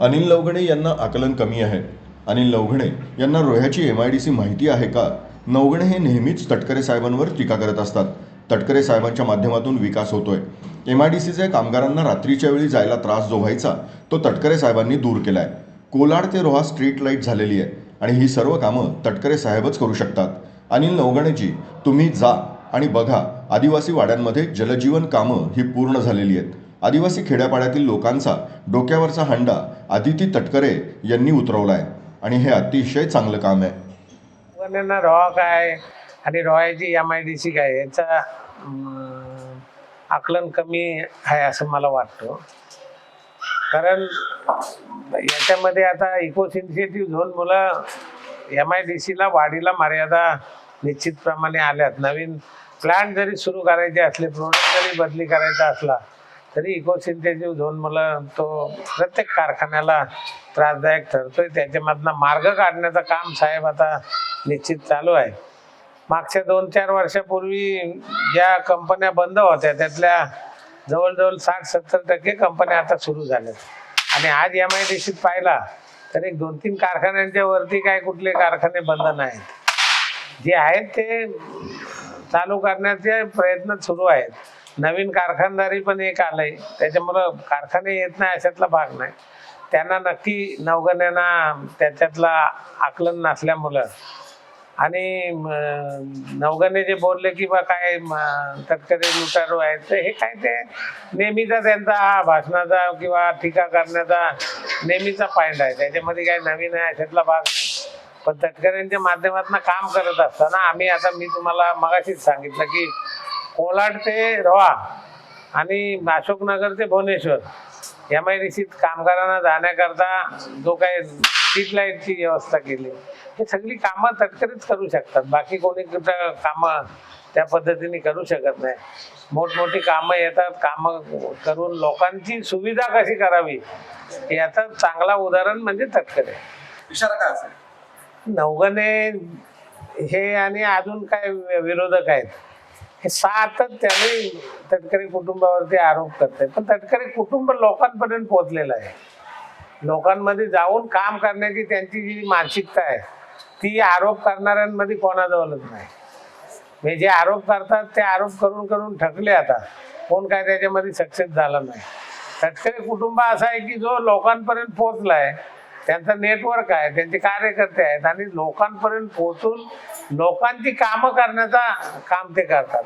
अनिल नवघणे यांना आकलन कमी आहे. अनिल लवघणे यांना रोह्याची एम आय डी सी माहिती आहे का? नवघणे हे नेहमीच तटकरे साहेबांवर टीका करत असतात. तटकरे साहेबांच्या माध्यमातून विकास होतोय. एम आय डी सीचे कामगारांना रात्रीच्या वेळी जायला त्रास जो व्हायचा तो तटकरे साहेबांनी दूर केलाय. कोलाड ते रोहा स्ट्रीट लाइट झालेली आहे आणि ही सर्व कामं तटकरे साहेबच करू शकतात. अनिल नवगणेजी तुम्ही जा आणि बघा. आदिवासी वाड्यांमध्ये जलजीवन कामं ही पूर्ण झालेली आहेत. आदिवासी खेड्यापाड्यातील लोकांचा डोक्यावरचा हंडा आदिती तटकरे यांनी उतरवला आहे आणि हे अतिशय चांगलं काम आहे. वनेना रॉ काय आणि रॉयाची एम आय डी सी काय याचा आकलन कमी आहे असं मला वाटतं. कारण याच्यामध्ये आता इको सेन्सिटिव्ह झोन मुलं एम आय डी सीला वाढीला मर्यादा निश्चितप्रमाणे आल्यात. नवीन प्लांट जरी सुरू करायचे असले प्रोडक्ट जरी बदली करायचा असला तरी इको सिंथेटिव्ह झोन मला तो प्रत्येक कारखान्याला त्रासदायक ठरतोय. त्याच्यामधनं मार्ग काढण्याचं काम साहेब आता निश्चित चालू आहे. मागच्या दोन चार वर्षापूर्वी ज्या कंपन्या बंद होत्या त्यातल्या जवळजवळ साठ सत्तर टक्के कंपन्या आता सुरू झाल्यात. आणि आज एम आय डी सीत पाहिला तर एक दोन तीन कारखान्यांच्या वरती काय कुठले कारखाने बंद नाहीत. जे आहेत ते चालू करण्याचे प्रयत्न सुरू आहेत. नवीन कारखानदारी पण एक आलंय. त्याच्यामुळं कारखाने येत नाही अशातला भाग नाही. त्यांना नक्की नवगण्यांना त्याच्यातला आकलन नसल्यामुळं. आणि नवगणे जे बोलले की बा काय म, तटकरे लुटारू आहेत तर हे काय ते नेहमीचा त्यांचा हा भाषणाचा किंवा टीका करण्याचा नेहमीचा पॉईंट आहे. त्याच्यामध्ये काय नवीन आहे अशातला भाग नाही. पण तटकऱ्यांच्या माध्यमातून काम करत असताना आम्ही आता मी तुम्हाला मगाशीच सांगितलं की कोलाड ते रोहा आणि अशोकनगर ते भुवनेश्वर. एम आय डी सीत कामगारांना जाण्याकरता जो काही स्ट्रीट लाईटची व्यवस्था केली. हे सगळी कामं तटकरीच करू शकतात. बाकी कोणी कुठं कामं त्या पद्धतीने करू शकत नाही. मोठमोठी कामं येतात. कामं करून लोकांची सुविधा कशी करावी? याचं चांगला उदाहरण म्हणजे तटकरे. इशारा काय असेल? नवगणे हे आणि अजून काय विरोधक आहेत? हे सातत्याने तटकरी कुटुंबावरती आरोप करते पण तटकरी कुटुंब लोकांपर्यंत पोहोचलेलं आहे. लोकांमध्ये जाऊन काम करण्याची त्यांची जी मानसिकता आहे ती आरोप करणाऱ्यांमध्ये कोणाजवळच नाही. म्हणजे जे आरोप करतात ते आरोप करून करून ठकले आता. कोण काय त्याच्यामध्ये सक्सेस झाला नाही. तटकरी कुटुंब असा आहे की जो लोकांपर्यंत पोहोचला आहे त्यांचं नेटवर्क आहे त्यांचे कार्यकर्ते आहेत आणि लोकांपर्यंत पोहोचून लोकांची कामं करण्याचा काम ते करतात.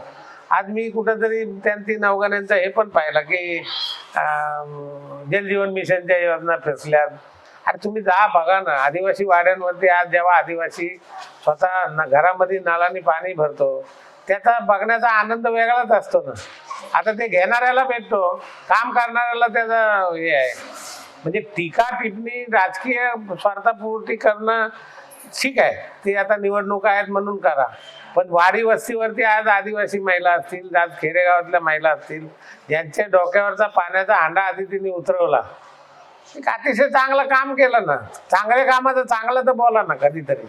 आज मी कुठंतरी त्यांची नवगाण्यांचं हे पण पाहिलं की जलजीवन मिशनच्या योजना फेसल्यात अरे तुम्ही जा बघा ना. आदिवासी वाड्यांवरती आज जेव्हा आदिवासी स्वतः न- घरामध्ये नळाने पाणी भरतो त्याचा बघण्याचा आनंद वेगळाच असतो ना. आता ते घेणाऱ्याला भेटतो काम करणाऱ्याला त्याचा हे आहे. म्हणजे टीका टिप्पणी राजकीय स्वार्थापूर्ती करणं ठीक आहे. ते आता निवडणुका आहेत म्हणून करा. पण वाडी वस्तीवरती आज आदिवासी महिला असतील आज खेडेगावातल्या महिला असतील ज्यांच्या डोक्यावरचा पाण्याचा हांडा आधी तिने उतरवला. एक अतिशय चांगलं काम केलं ना. चांगल्या कामाचं चांगलं तर बोला ना कधीतरी.